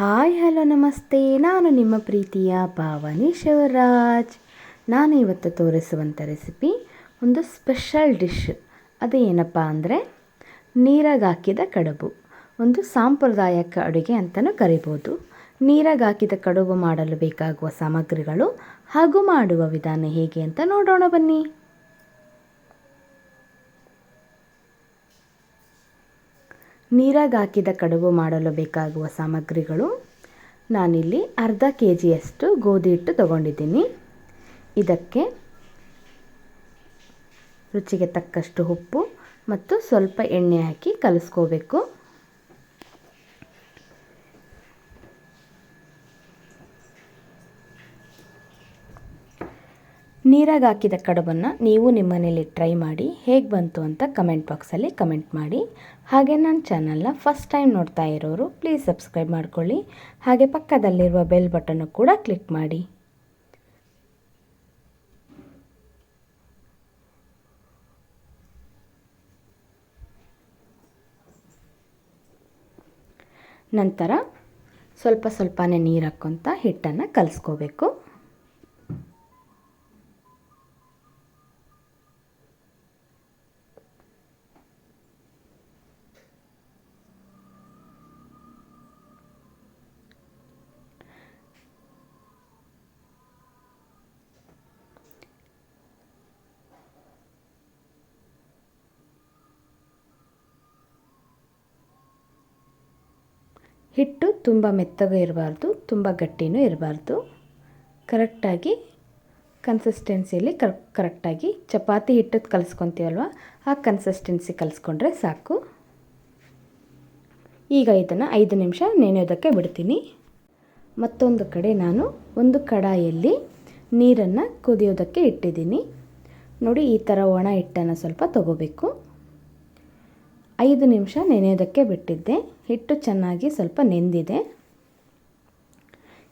Hi, hello, ನಮಸ್ತೆ. ನಾನು ನಿಮ್ಮ ಪ್ರೀತಿಯ ಭಾವನಿ ಶಿವರಾಜ್. ನಾನು ಇವತ್ತು ತೋರಿಸುವಂಥ ರೆಸಿಪಿ ಒಂದು ಸ್ಪೆಷಲ್ ಡಿಶ್ ಅದು ಏನಪ್ಪ ಅಂದರೆ ನೀರಾಗಾಕಿದ ಕಡುಬು. ಒಂದು ಸಾಂಪ್ರದಾಯಿಕ ಅಡುಗೆ ಅಂತಲೂ ಕರಿಬೋದು. ನೀರಾಗಾಕಿದ ಕಡುಬು ಮಾಡಲು ಬೇಕಾಗುವ ಸಾಮಗ್ರಿಗಳು ಹಾಗೂ ಮಾಡುವ ವಿಧಾನ ಹೇಗೆ ಅಂತ ನೋಡೋಣ ಬನ್ನಿ. ನೀರಾಗಿ ಹಾಕಿದ ಕಡುಬು ಮಾಡಲು ಬೇಕಾಗುವ ಸಾಮಗ್ರಿಗಳು ನಾನಿಲ್ಲಿ ಅರ್ಧ ಕೆ ಜಿಯಷ್ಟು ಗೋಧಿ ಹಿಟ್ಟು ತಗೊಂಡಿದ್ದೀನಿ. ಇದಕ್ಕೆ ರುಚಿಗೆ ತಕ್ಕಷ್ಟು ಉಪ್ಪು ಮತ್ತು ಸ್ವಲ್ಪ ಎಣ್ಣೆ ಹಾಕಿ ಕಲಿಸ್ಕೋಬೇಕು. ನೀರಾಗಿ ಹಾಕಿದ ಕಡುಬನ್ನು ನೀವು ನಿಮ್ಮ ಮನೇಲಿ ಟ್ರೈ ಮಾಡಿ ಹೇಗೆ ಬಂತು ಅಂತ ಕಮೆಂಟ್ ಬಾಕ್ಸಲ್ಲಿ ಕಮೆಂಟ್ ಮಾಡಿ. ಹಾಗೆ ನನ್ನ ಚಾನಲ್ನ ಫಸ್ಟ್ ಟೈಮ್ ನೋಡ್ತಾ ಇರೋರು ಪ್ಲೀಸ್ ಸಬ್ಸ್ಕ್ರೈಬ್ ಮಾಡ್ಕೊಳ್ಳಿ. ಹಾಗೆ ಪಕ್ಕದಲ್ಲಿರುವ ಬೆಲ್ ಬಟನ್ನು ಕೂಡ ಕ್ಲಿಕ್ ಮಾಡಿ. ನಂತರ ಸ್ವಲ್ಪ ಸ್ವಲ್ಪನೇ ನೀರು ಹಾಕ್ಕೊತ ಹಿಟ್ಟನ್ನು ಕಲಿಸ್ಕೋಬೇಕು. ಹಿಟ್ಟು ತುಂಬ ಮೆತ್ತಗೂ ಇರಬಾರ್ದು, ತುಂಬ ಗಟ್ಟಿನೂ ಇರಬಾರ್ದು. ಕರೆಕ್ಟಾಗಿ ಕನ್ಸಿಸ್ಟೆನ್ಸಿಯಲ್ಲಿ ಕರ್, ಕರೆಕ್ಟಾಗಿ ಚಪಾತಿ ಹಿಟ್ಟದ್ದು ಕಲಿಸ್ಕೊತೀವಲ್ವ, ಆ ಕನ್ಸಿಸ್ಟೆನ್ಸಿ ಕಲಿಸ್ಕೊಂಡ್ರೆ ಸಾಕು. ಈಗ ಇದನ್ನು ಐದು ನಿಮಿಷ ನೆನೆಯೋದಕ್ಕೆ ಬಿಡ್ತೀನಿ. ಮತ್ತೊಂದು ಕಡೆ ನಾನು ಒಂದು ಕಡಾಯಲ್ಲಿ ನೀರನ್ನು ಕುದಿಯೋದಕ್ಕೆ ಇಟ್ಟಿದ್ದೀನಿ. ನೋಡಿ, ಈ ಥರ ಒಣ ಹಿಟ್ಟನ್ನು ಸ್ವಲ್ಪ ತಗೋಬೇಕು. ಐದು ನಿಮಿಷ ನೆನೆಯೋದಕ್ಕೆ ಬಿಟ್ಟಿದ್ದೆ. ಹಿಟ್ಟು ಚೆನ್ನಾಗಿ ಸ್ವಲ್ಪ ನೆಂದಿದೆ.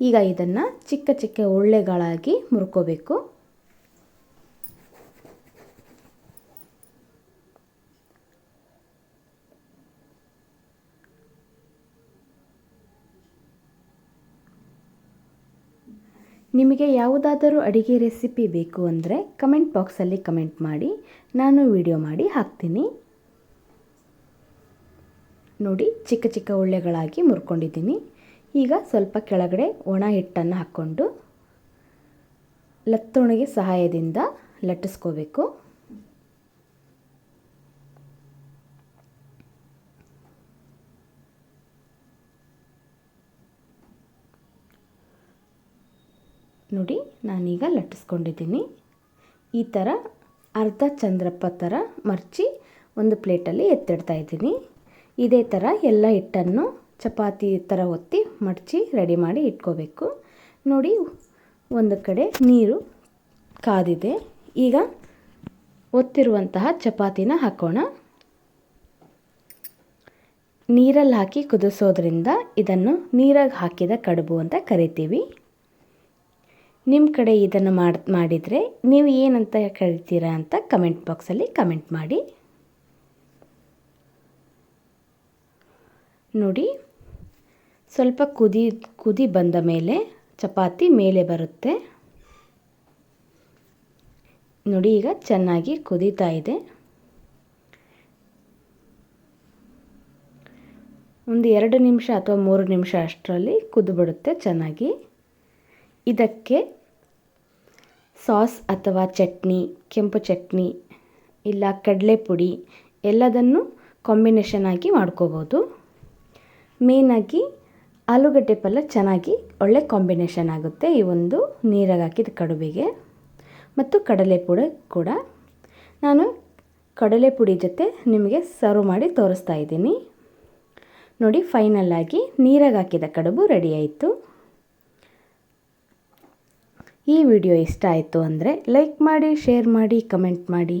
ಈಗ ಇದನ್ನು ಚಿಕ್ಕ ಚಿಕ್ಕ ಉಳ್ಳೆಗಳಾಗಿ ಮುರ್ಕೋಬೇಕು. ನಿಮಗೆ ಯಾವುದಾದರೂ ಅಡಿಗೆ ರೆಸಿಪಿ ಬೇಕು ಅಂದರೆ ಕಮೆಂಟ್ ಬಾಕ್ಸಲ್ಲಿ ಕಮೆಂಟ್ ಮಾಡಿ. ನಾನು ವಿಡಿಯೋ ಮಾಡಿ ಹಾಕ್ತೀನಿ. ನೋಡಿ ಚಿಕ್ಕ ಚಿಕ್ಕ ಉಳ್ಳೆಗಳಾಗಿ ಮುರ್ಕೊಂಡಿದ್ದೀನಿ. ಈಗ ಸ್ವಲ್ಪ ಕೆಳಗಡೆ ಒಣ ಹಿಟ್ಟನ್ನು ಹಾಕ್ಕೊಂಡು ಲತ್ತೊಣಗೆ ಸಹಾಯದಿಂದ ಲಟ್ಟಿಸ್ಕೋಬೇಕು. ನೋಡಿ ನಾನೀಗ ಲಟ್ಟಿಸ್ಕೊಂಡಿದ್ದೀನಿ. ಈ ಥರ ಅರ್ಧ ಚಂದ್ರಪ್ಪ ಥರ ಮರ್ಚಿ ಒಂದು ಪ್ಲೇಟಲ್ಲಿ ಎತ್ತಿಡ್ತಾ ಇದ್ದೀನಿ. ಇದೇ ಥರ ಎಲ್ಲ ಹಿಟ್ಟನ್ನು ಚಪಾತಿ ಥರ ಒತ್ತಿ ಮಡಚಿ ರೆಡಿ ಮಾಡಿ ಇಟ್ಕೋಬೇಕು. ನೋಡಿ, ಒಂದು ಕಡೆ ನೀರು ಕಾದಿದೆ. ಈಗ ಒತ್ತಿರುವಂತಹ ಚಪಾತಿನ ಹಾಕೋಣ. ನೀರಲ್ಲಿ ಹಾಕಿ ಕುದಿಸೋದ್ರಿಂದ ಇದನ್ನು ನೀರಾಗಿ ಹಾಕಿದ ಕಡುಬು ಅಂತ ಕರಿತೀವಿ. ನಿಮ್ಮ ಕಡೆ ಇದನ್ನು ಮಾಡಿ ಮಾಡಿದರೆ ನೀವು ಏನಂತ ಕರಿತೀರಾ ಅಂತ ಕಮೆಂಟ್ ಬಾಕ್ಸಲ್ಲಿ ಕಮೆಂಟ್ ಮಾಡಿ. ನೋಡಿ. ಸ್ವಲ್ಪ ಕುದಿ ಕುದಿ ಬಂದ ಮೇಲೆ ಚಪಾತಿ ಮೇಲೆ ಬರುತ್ತೆ. ನೋಡಿ ಈಗ ಚೆನ್ನಾಗಿ ಕುದೀತಾ ಇದೆ. ಒಂದು ಎರಡು ನಿಮಿಷ ಅಥವಾ ಮೂರು ನಿಮಿಷ ಅಷ್ಟರಲ್ಲಿ ಕುದಿಬಿಡುತ್ತೆ ಚೆನ್ನಾಗಿ. ಇದಕ್ಕೆ ಸಾಸ್ ಅಥವಾ ಚಟ್ನಿ, ಕೆಂಪು ಚಟ್ನಿ ಇಲ್ಲ ಕಡಲೆ ಪುಡಿ ಎಲ್ಲದನ್ನು ಕಾಂಬಿನೇಷನ್ ಆಗಿ ಮಾಡ್ಕೋಬೋದು. ಮೇನಾಗಿ ಆಲೂಗಡ್ಡೆ ಪಲ್ಯ ಚೆನ್ನಾಗಿ ಒಳ್ಳೆ ಕಾಂಬಿನೇಷನ್ ಆಗುತ್ತೆ ಈ ಒಂದು ನೀರಾಗಿ ಹಾಕಿದ ಕಡುಬಿಗೆ. ಮತ್ತು ಕಡಲೆ ಪುಡಿ ಕೂಡ. ನಾನು ಕಡಲೆ ಪುಡಿ ಜೊತೆ ನಿಮಗೆ ಸರ್ವ್ ಮಾಡಿ ತೋರಿಸ್ತಾ ಇದ್ದೀನಿ. ನೋಡಿ ಫೈನಲ್ ಆಗಿ ನೀರಾಗಿ ಹಾಕಿದ ಕಡುಬು ರೆಡಿ ಆಯಿತು. ಈ ವಿಡಿಯೋ ಇಷ್ಟ ಆಯಿತು ಅಂದರೆ ಲೈಕ್ ಮಾಡಿ ಶೇರ್ ಮಾಡಿ ಕಮೆಂಟ್ ಮಾಡಿ.